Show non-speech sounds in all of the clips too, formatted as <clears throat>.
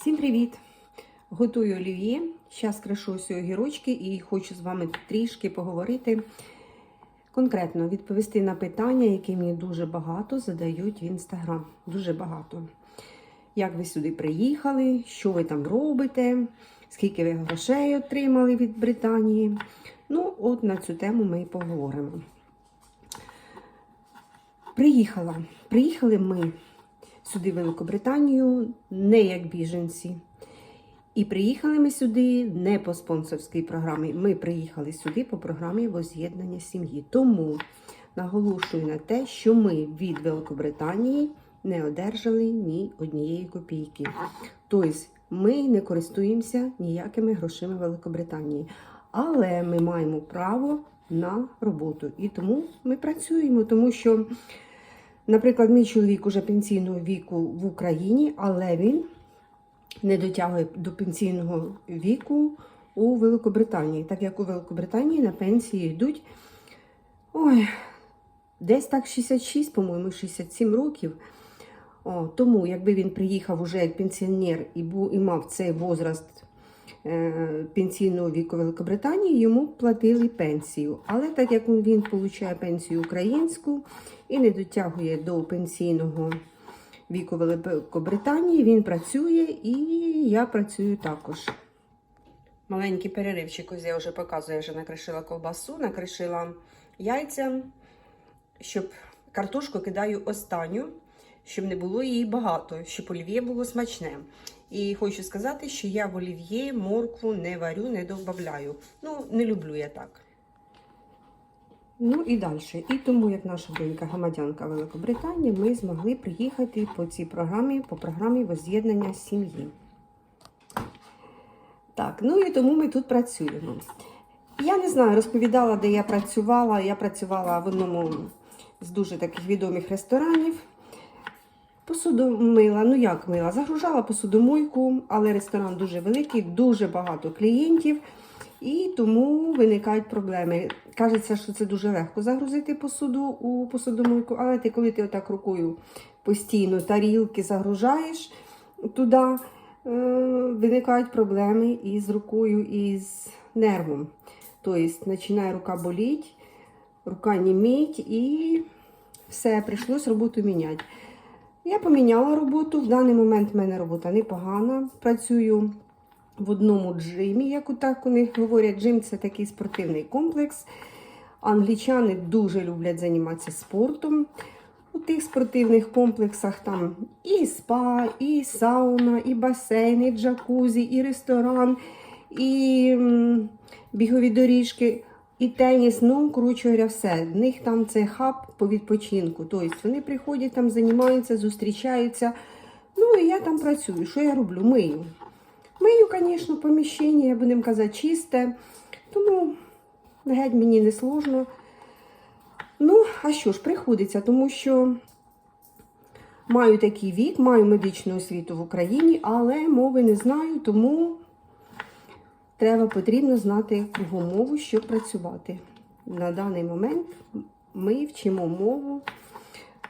Всім привіт! Готую олів'є. Зараз кришу ось огірочки і хочу з вами трішки поговорити. Конкретно відповісти на питання, які мені дуже багато задають в інстаграм. Дуже багато. Як ви сюди приїхали, що ви там робите, скільки ви грошей отримали від Британії. Ну, от на цю тему ми і поговоримо. Приїхала. Приїхали ми сюди, в Великобританію, не як біженці. І приїхали ми сюди не по спонсорській програмі. Ми приїхали сюди по програмі воз'єднання сім'ї. Тому наголошую на те, що ми від Великобританії не одержали ні однієї копійки. Тобто ми не користуємося ніякими грошима Великобританії. Але ми маємо право на роботу. І тому ми працюємо, тому що. Наприклад, мій чоловік уже пенсійного віку в Україні, але він не дотягує до пенсійного віку у Великобританії, так як у Великобританії на пенсії йдуть ой, десь так 66, по-моєму, 67 років. О, тому, якби він приїхав уже як пенсіонер і був і мав цей возраст пенсійного віку Великобританії, йому платили пенсію. Але так як він отримує пенсію українську і не дотягує до пенсійного віку Великобританії, він працює і я працюю також. Маленький переривчик, ось я вже показую, я вже накришила ковбасу, накришила яйця, щоб картошку кидаю останню, щоб не було її багато, щоб олів'є було смачне. І хочу сказати, що я в олів'є моркву не варю, не додаю. Ну, не люблю я так. Ну і далі. І тому, як наша донька громадянка Великобританії, ми змогли приїхати по цій програмі, по програмі воз'єднання сім'ї. Так, ну і тому ми тут працюємо. Я не знаю, розповідала, де я працювала. Я працювала в одному з дуже таких відомих ресторанів. Посуду мила, ну як мила, загружала посудомойку, але ресторан дуже великий, дуже багато клієнтів. І тому виникають проблеми. Кажеться, що це дуже легко загрузити посуду у посудомойку, але ти, коли ти отак рукою постійно тарілки загружаєш туди, е, виникають проблеми із рукою, із нервом. Тобто починає рука боліть, рука німіть і все, прийшлось роботу міняти. Я поміняла роботу. В даний момент в мене робота непогана. Працюю в одному джимі, як так вони говорять. Джим це такий спортивний комплекс. Англічани дуже люблять займатися спортом. У тих спортивних комплексах там і спа, і сауна, і басейн, і джакузі, і ресторан, і бігові доріжки, і теніс. Ну, коротше говоря, все. В них там це хаб по відпочинку. Тобто вони приходять там, займаються, зустрічаються. Ну і я там працюю. Що я роблю? Мию. Мию, звісно, поміщення, я будемо казати, чисте. Тому геть мені не сложно. Ну, а що ж, приходиться, тому що маю такий вік, маю медичну освіту в Україні, але мови не знаю, тому треба потрібно знати його мову, щоб працювати. На даний момент ми вчимо мову.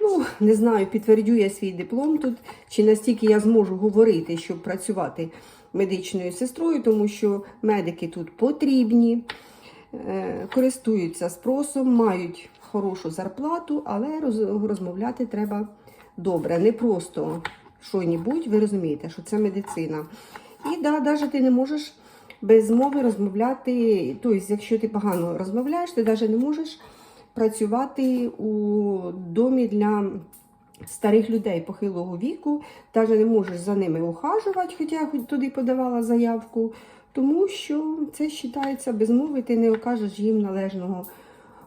Ну, не знаю, підтвердю я свій диплом тут, чи настільки я зможу говорити, щоб працювати медичною сестрою, тому що медики тут потрібні, е, користуються спросом, мають хорошу зарплату, але розмовляти треба добре. Не просто що-небудь, ви розумієте, що це медицина. І да, навіть ти не можеш без мови розмовляти. Тобто, якщо ти погано розмовляєш, ти навіть не можеш працювати у домі для старих людей похилого віку, навіть не можеш за ними ухажувати, хоча я туди подавала заявку, тому що це вважається без мови, ти не окажеш їм належного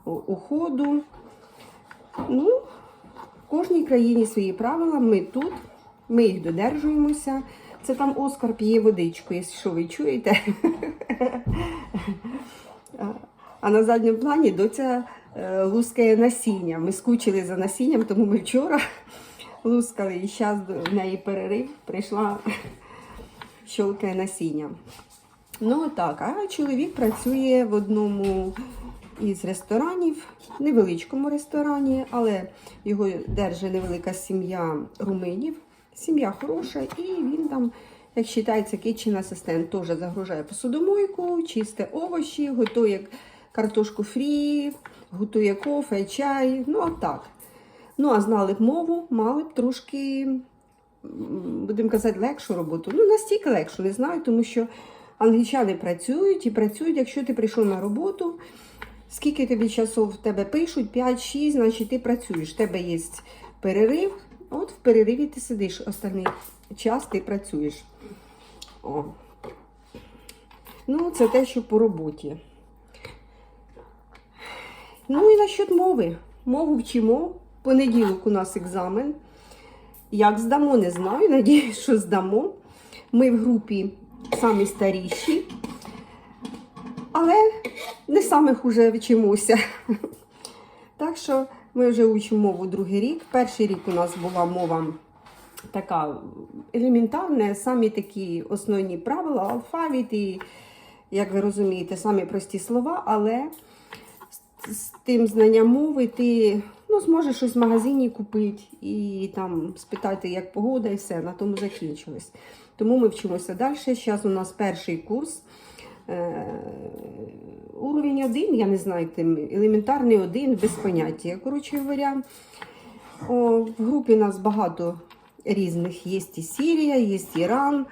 уходу. Ну, в кожній країні свої правила, ми тут, ми їх додержуємося. Це там Оскар п'є водичку, якщо що ви чуєте. А на задньому плані доця е, лускає насіння. Ми скучили за насінням, тому ми вчора лускали і зараз в неї перерив прийшла щолкає насіння. Ну так, а чоловік працює в одному із ресторанів, невеличкому ресторані, але його держить невелика сім'я руминів. Сім'я хороша, і він там як вважається, kitchen асистент теж загружає посудомойку, чисте овочі, готує картошку фрі, готує кофе, чай. Ну, от так. Ну, а знали б мову, мали б трошки, будемо казати, легшу роботу. Ну, настільки легшу, не знаю, тому що англічани працюють і працюють, якщо ти прийшов на роботу. Скільки тобі часу в тебе пишуть? 5-6, значить ти працюєш. В тебе є перерив. От в перериві ти сидиш, останній час ти працюєш. О. Ну, це те, що по роботі. Ну і насчет мови. Мову вчимо. Понеділок у нас екзамен. Як здамо, не знаю. Надіюсь, що здамо. Ми в групі самі старіші, але не самих уже вчимося. Так що ми вже учимо мову другий рік. Перший рік у нас була мова така елементарна, самі такі основні правила, алфавіт і, як ви розумієте, самі прості слова, але з, тим знанням мови ти ну, зможеш щось в магазині купити і там спитати, як погода, і все, на тому закінчилось. Тому ми вчимося далі. Зараз у нас перший курс. Один, я не знаю, тим, елементарний один, без поняття. Коротше говоря, о, в групі нас багато різних. Є і Сірія, є Іран,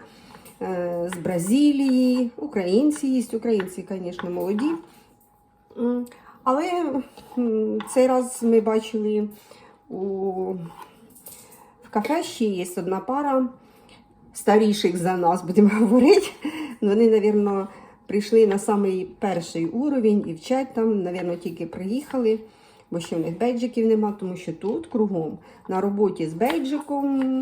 е, з Бразилії, українці є, українці, звісно, молоді. Але цей раз ми бачили у, в кафе ще є одна пара старіших за нас, будемо <laughs> говорити. Вони, мабуть, прийшли на самий перший уровень і вчать там, мабуть, тільки приїхали, бо ще в них бейджиків нема, тому що тут кругом на роботі з бейджиком,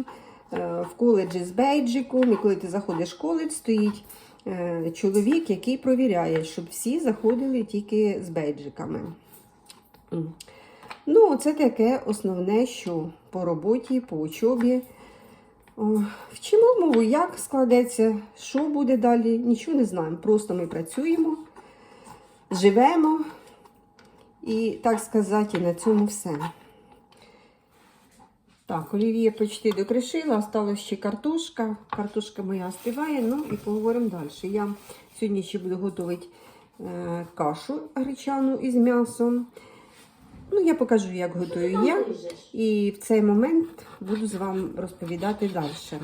е, в коледжі з бейджиком, і коли ти заходиш в коледж, стоїть е, чоловік, який провіряє, щоб всі заходили тільки з бейджиками. Ну, це таке основне, що по роботі, по учобі. О, Вчимо мову, як складеться, що буде далі, нічого не знаємо. Просто ми працюємо, живемо і, так сказати, на цьому все. Так, олів'є почти докришила, осталась ще картошка. Картошка моя співає, ну і поговоримо далі. Я сьогодні ще буду готувати е, кашу гречану із м'ясом. Ну, я покажу, як готую я. І в цей момент буду з вами розповідати далі.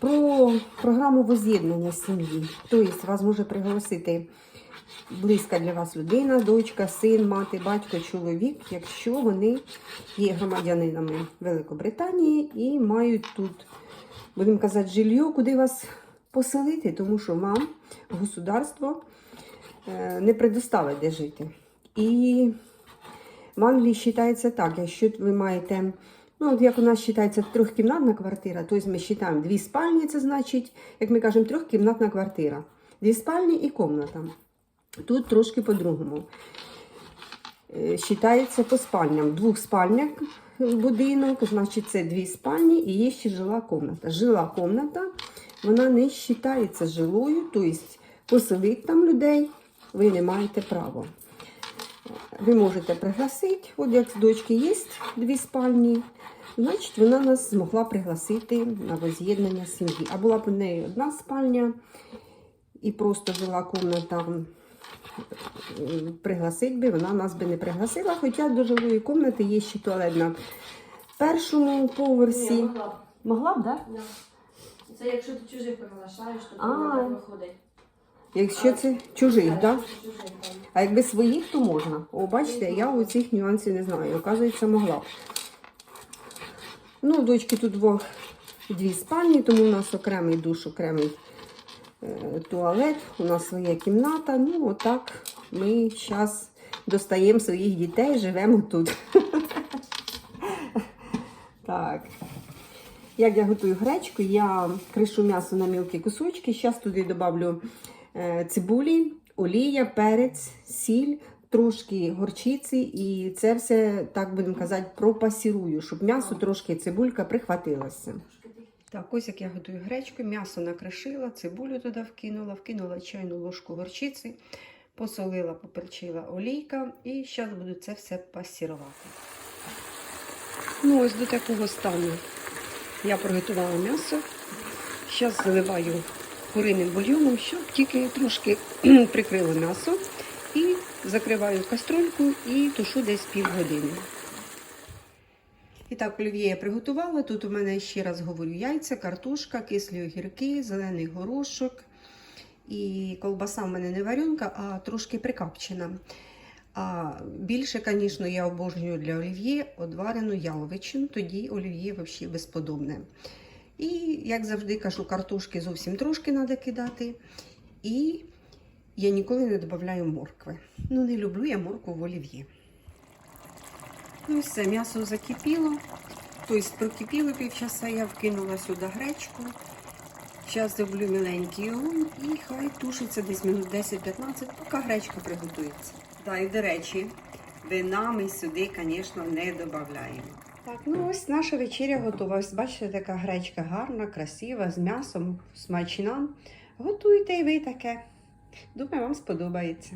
Про програму воз'єднання сім'ї. Тобто вас може приголосити близька для вас людина, дочка, син, мати, батько, чоловік, якщо вони є громадянинами Великобританії і мають тут, будемо казати, жилье, куди вас поселити, тому що вам государство е, не предоставить де жити. І в Англії вважається так, якщо ви маєте, ну от як у нас вважається трьохкімнатна квартира, тобто ми вважаємо дві спальні, це значить, як ми кажемо, трьохкімнатна квартира. Дві спальні і кімната. Тут трошки по-другому. Е, Вважається по спальням. Двох спальнях будинок, значить це дві спальні і є ще жила кімната. Жила кімната, вона не вважається жилою, тобто поселити там людей ви не маєте права. Ви можете пригласити, от як з дочки є дві спальні, значить вона нас змогла пригласити на воз'єднання сім'ї. А була б у неї одна спальня і просто жила кімната, пригласить би, вона нас би не пригласила. Хоча до жилої кімнати є ще туалет на першому поверсі. Ні, могла б. Могла б, так? Да. Це якщо ти чужих приглашаєш, то А. так виходить. Якщо це чужих? Да? А якби своїх, то можна. О, бачите, я у цих нюансів не знаю. Оказується, могла. Ну, дочки тут двох дві спальні, тому у нас окремий душ, окремий е, туалет, у нас своя кімната. Ну, отак ми зараз достаємо своїх дітей, живемо тут. <laughs> Так. Як я готую гречку, я кришу м'ясо на мілкі кусочки. Зараз туди додавлю цибулі, олія, перець, сіль, трошки горчиці, і це все, так будемо казати, пропасірую, щоб м'ясо трошки цибулька прихватилася. Так, ось як я готую гречку, м'ясо накришила, цибулю туди вкинула, вкинула чайну ложку горчиці, посолила, поперчила олійка і зараз буду це все пасірувати. Ну, ось до такого стану я приготувала м'ясо. Зараз заливаю куриним бульйоном, щоб тільки трошки <clears throat> прикрило м'ясо. І закриваю каструльку і тушу десь півгодини. І так, олів'є я приготувала. Тут у мене ще раз говорю яйця, картошка, кислі огірки, зелений горошок. І колбаса в мене не варенка, а трошки прикапчена. А більше, звісно, я обожнюю для олів'є одварену яловичину, тоді олів'є взагалі безподобне. І, як завжди кажу, картошки зовсім трошки треба кидати. І я ніколи не додаю моркви. Ну, не люблю я моркву в олів'є. Ну і все, м'ясо закипіло. Тобто прокипіло півчаса, я вкинула сюди гречку. Зараз зроблю миленький огонь і хай тушиться десь минут 10-15, поки гречка приготується. Да, і до речі, вина ми сюди, звісно, не додаємо. Так, ну ось наша вечеря готова. Ось бачите, така гречка гарна, красива, з м'ясом, смачна. Готуйте і ви таке. Думаю, вам сподобається.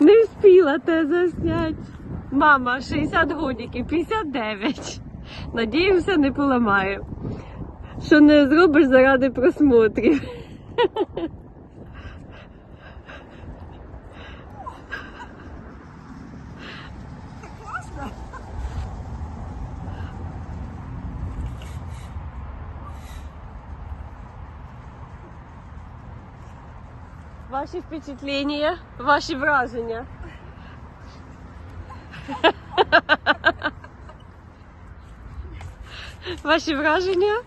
Не встигла те заснять. Мама, 60 годиків, 59. Надіюся, не поламаю. Що не зробиш заради просмотрів. Ваші впечатлення, ваші враження. <laughs> Ваші враження?